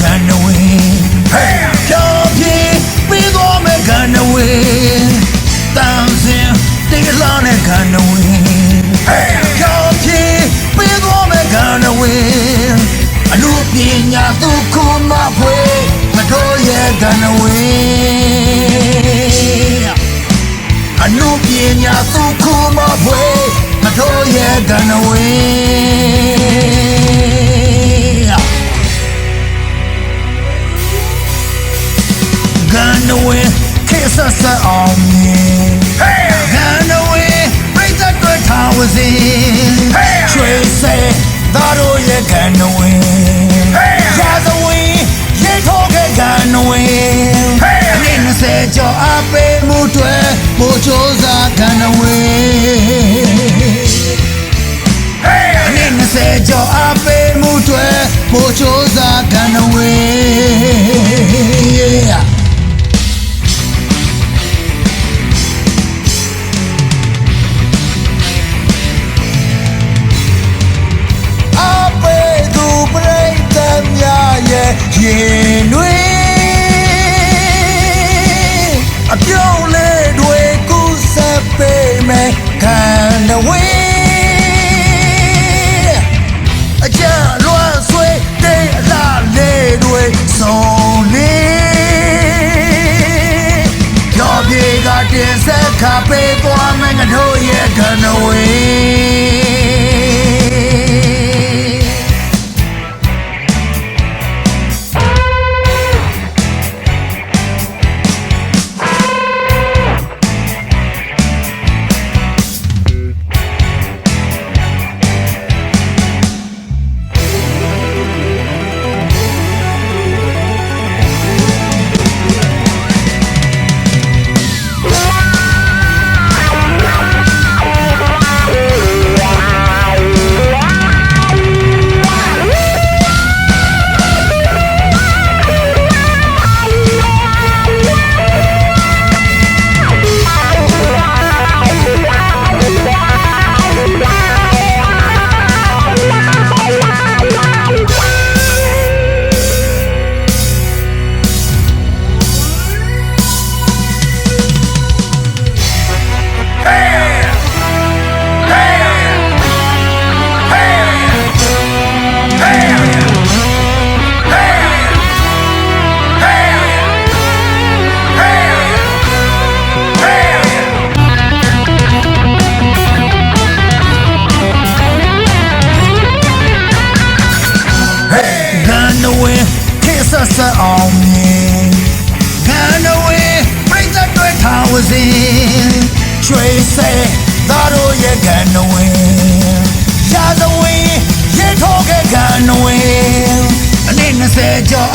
I know ပေးမှုတွေမို့စ조사ခံဝေးအနည်းငယ်စေကြောအပေးမှုတွေမို့조사ခံဝေး耶。 ဆက်ဆက်အောင်မြင်ခံတော်ဝေးပြိသက်တွေထားဝစဉ်ချွေဆဲသားတို့ရဲ့ခံတော်ဝေးရာဇဝင်ရေထိုးခဲ့ခံတော်ဝေးအနည်း20ကျော်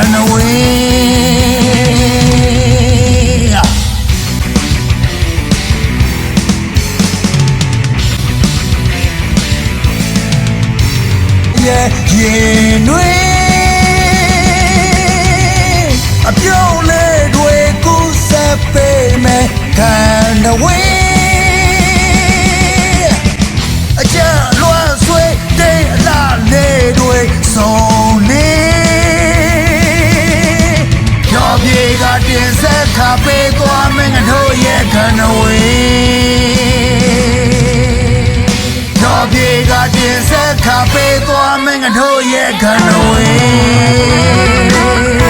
run away. Yeah, yeah, no. အပြုံးလေးတွေကိုဆက်ပေးမယ် Run away ရင်ဆက်ခါပေးသွားမင်းတို့ရဲ့ခန္ဓာဝေး